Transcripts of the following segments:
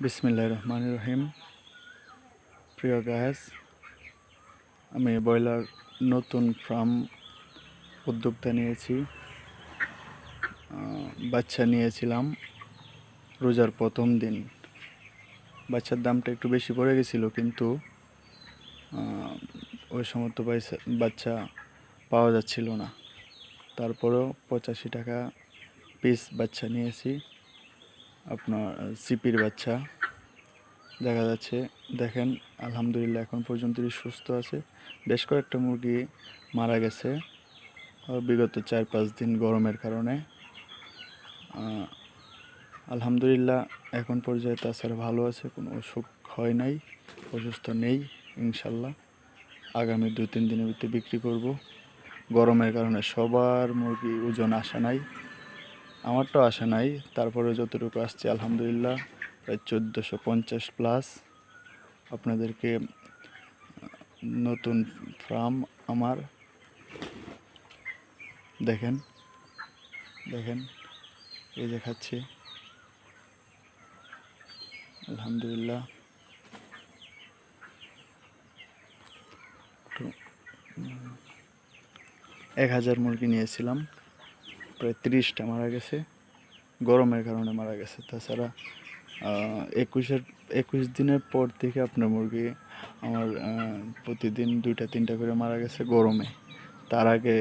বিসমিল্লাহ রহমান রহিম প্রিয় গ্যাস আমি ব্রয়লার নতুন ফার্ম উদ্যোক্তা নিয়েছি। বাচ্চা নিয়েছিলাম রোজার প্রথম দিন। বাচ্চার দামটা একটু বেশি পড়ে গেছিল, কিন্তু ওই সময় তো পয়সা- বাচ্চা পাওয়া যাচ্ছিল না। তারপরেও পঁচাশি টাকা পিস বাচ্চা নিয়েছি। আপনার সিপির বাচ্চা। দেখা যাচ্ছে, দেখেন, আলহামদুলিল্লাহ এখন পর্যন্ত সুস্থ আছে। বেশ কয়েকটা মুরগি মারা গেছে বিগত চার পাঁচ দিন গরমের কারণে। আলহামদুলিল্লাহ, এখন পর্যায়ে তাছাড়া ভালো আছে, কোনো অসুখ হয় নাই, অসুস্থ নেই, ইনশাল্লাহ। আগামী দু তিন দিনের ভিতরে বিক্রি করব। গরমের কারণে সবার মুরগি ওজন আসা নাই। আমারটাও আসে নাই। তারপরে যতটুকু আসছে আলহামদুলিল্লাহ প্রায় চোদ্দোশো পঞ্চাশ প্লাস আপনাদেরকে নতুন ফার্ম আমার। দেখেন দেখেন এই দেখাচ্ছি। আলহামদুলিল্লাহ। তো, এক হাজার মুরগি নিয়েছিলাম। প্রায় তিরিশটা মারা গেছে। গরমের কারণে মারা গেছে। তাছাড়া একুশের, একুশ দিনের পর থেকে আপনার মুরগি আমার প্রতিদিন দুইটা, তিনটা করে মারা গেছে গরমে। তার আগে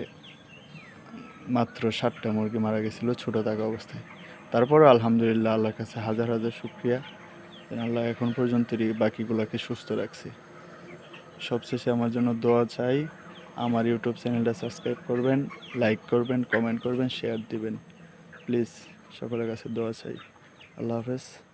মাত্র ষাটটা মুরগি মারা গেছিল ছোটো থাকা অবস্থায়। তারপরে আলহামদুলিল্লাহ আল্লাহর কাছে হাজার হাজার শুক্রিয়া। আল্লাহ এখন পর্যন্তই বাকিগুলোকে সুস্থ রাখছে। সবশেষে আমার জন্য দোয়া চাই আমার ইউটিউব চ্যানেলটা সাবস্ক্রাইব করবেন, লাইক করবেন, কমেন্ট করবেন শেয়ার দিবেন। প্লিজ, সকলের কাছে দোয়া চাই। আল্লাহ হাফেজ।